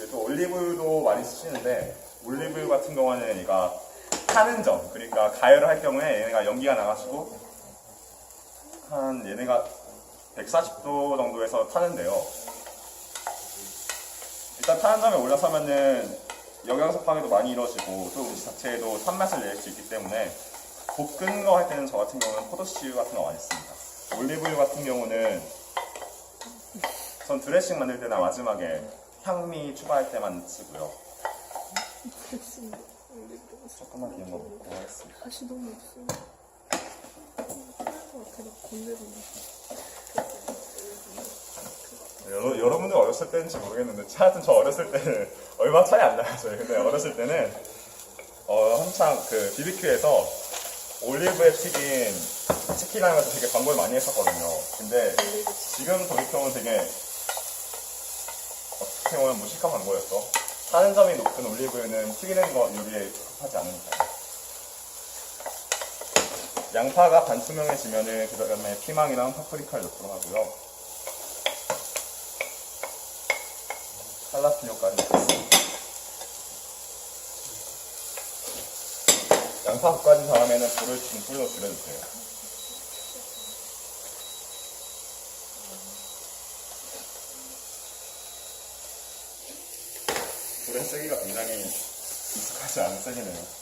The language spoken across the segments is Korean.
그리고 또 올리브유도 많이 쓰시는데 올리브유 같은 경우는 얘가 타는 점 그러니까 가열을 할 경우에 얘네가 연기가 나가지고 한 얘네가 140도 정도에서 타는데요. 일단 타는 점에 올라서면은 영양소 파괴도 많이 이루어지고 또 음식 자체에도 산맛을 낼 수 있기 때문에 볶은 거 할 때는 저 같은 경우는 포도씨유 같은 거 많이 씁니다. 올리브유 같은 경우는 전 드레싱 만들 때나 마지막에 향미 추가할 때만 쓰고요. 조금만 비운 거 먹고 하겠습니다. 다시 너무 없어. 대박 건드리네. 여러, 여러분들 어렸을 때는지 모르겠는데 하여튼 저 어렸을 때는 얼마 차이 안 나요 저희 근데 어렸을 때는 어, 한창 그 BBQ에서 올리브에 튀긴 치킨 하면서 되게 광고를 많이 했었거든요 근데 지금 돌이켜보면 되게 어떻게 보면 무식한 광고였어 하는 점이 높은 올리브유는 튀기는 거 요리에 적합하지 않으니까요 양파가 반투명해지면은 그 다음에 피망이랑 파프리카를 넣도록 하고요 넣겠습니다. 양파 볶아진 다음에는 불을 중불로 줄여주세요. 불의 세기가 굉장히 익숙하지 않은 세기네요.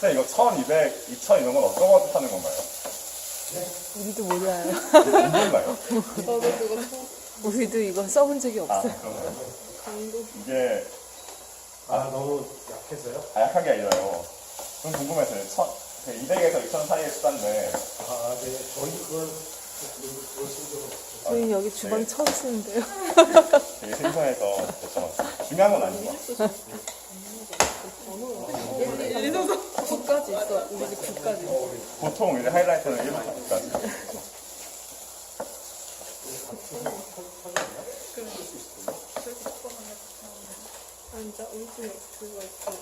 근데 이거 1200, 2000 이런 건 어떤 거 하는 건가요? 우리도 몰라요. 뭔가요? 저도 그거. 우리도 이거 써본 적이 아, 없어요. 그런가요? 강도. 이게 아 너무 약해서요? 아, 약한 게 아니라요. 좀 궁금해서요. 200에서 2000 사이에 쓰던데 아 네. 저희 그걸 그걸 쓴 적은 없어요. 저희는 여기 주방 네. 처음 쓰는데요. 되게 신선해서 여쭤봤어요. 중요한 건 아니고. 국까지 있어. 우리 집 국까지. 보통 이제 하이라이트는 1부터까지. 앉아. 우리 집에 그거 있어.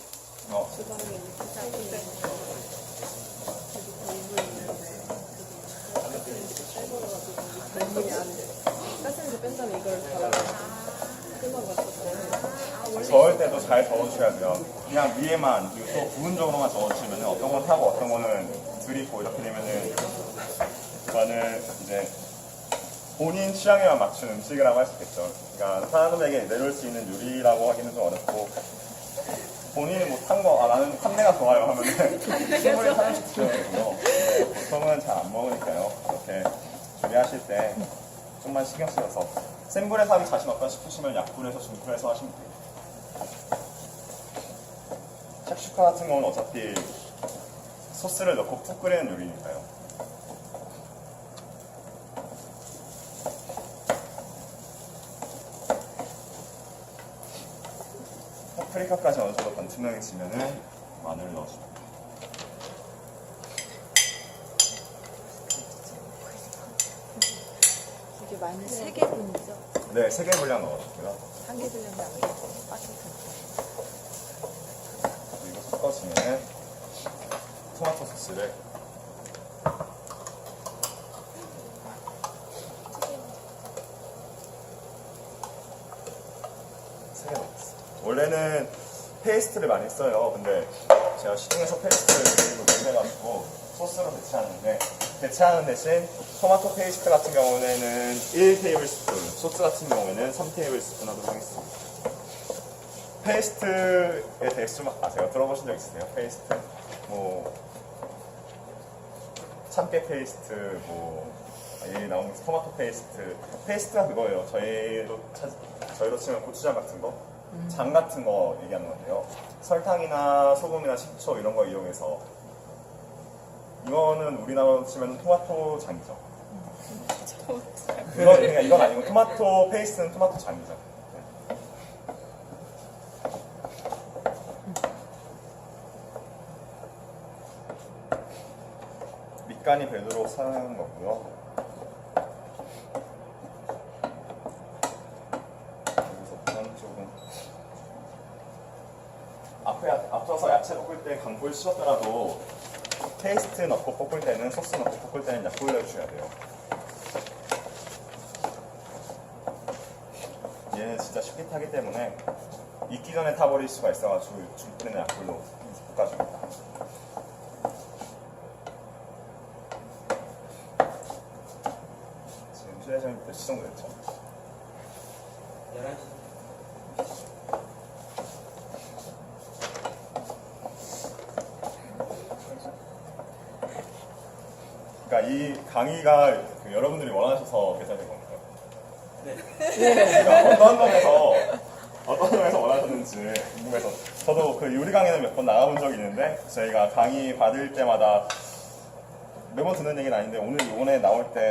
어, 주방에 있는 거. 여기 물있는데 그거 썰어가지고 물이 안 돼. 가스레인지 뺀 다음에 이걸 달아가지고 끊어가지고. 저을 때도 잘 저어주셔야 돼요. 그냥 위에만, 그리고 또 부분 정도만 저어주시면 어떤 건 타고 어떤 거는 들이고 이렇게 되면은 그거는 이제 본인 취향에만 맞춘 음식이라고 할 수 있겠죠. 그러니까 사람에게 내려올 수 있는 요리라고 하기는 좀 어렵고 본인이 못한 거, 아, 나는 탄내가 좋아요 하면은 충분히 되고요. 근데 보통은 잘 안 먹으니까요. 이렇게 조리하실 때 좀만 신경 쓰여서 센 불에서 하기 자신 없다 싶으시면 약불에서 중불에서 하시면 돼요. 샥슈카 같은 경우는 어차피 소스를 넣고 푹 끓이는 요리니까요. 파프리카까지 어느 정도 반투명해지면은 마늘을 넣어줍니다. 이게 마이너스 세개 분이죠? 네, 세개 분량 넣어줄게요. 한 개 분량이 안 돼. 빠삭 섞어주면은 토마토 소스를 세개 넣었어요. 원래는 페이스트를 많이 써요. 근데 제가 시중에서 페이스트를 그리고 못해가지고 소스로 대체하는데 대체하는 대신 토마토 페이스트 같은 경우에는 1테이블스푼, 소스 같은 경우에는 3테이블스푼 하도록 하겠습니다. 페이스트에 대해서 좀 아세요? 들어보신 적 있으세요? 페이스트? 뭐 참깨 페이스트, 뭐 여기 나오는 토마토 페이스트. 페이스트가 그거예요. 저희로 찾- 저희로 치면 고추장 같은 거, 장 같은 거 얘기하는 건데요. 설탕이나 소금이나 식초 이런 거 이용해서 이거는 우리나라로 치면 토마토 장이죠. 이건 그러니까 이건 아니고 토마토 페이스트는 토마토 장이죠. 네. 밑간이 배도록 사용하는 거고요. 여기서부터는 조금 앞에 앞서서 야채 볶을 때 강불 씹었더라도 페이스트 넣고 볶을 때는 소스 넣고 볶을 때는 약불 넣어주셔야 돼요. 얘는 진짜 쉽게 타기 때문에 익기 전에 타버릴 수가 있어가지고 줄 뿌리는 약불로 볶아줍니다. 휴대전이 몇시 정도 됐죠? 11시. 그러니까 이 강의가 그 여러분들이 원하셔서 개설된 겁니다. 네. 그러니까 어떤 점에서 어떤 점에서 원하셨는지 궁금해서 저도 그 요리 강의는 몇 번 나가본 적이 있는데 저희가 강의 받을 때마다 매번 듣는 얘기는 아닌데 오늘 이번에 나올 때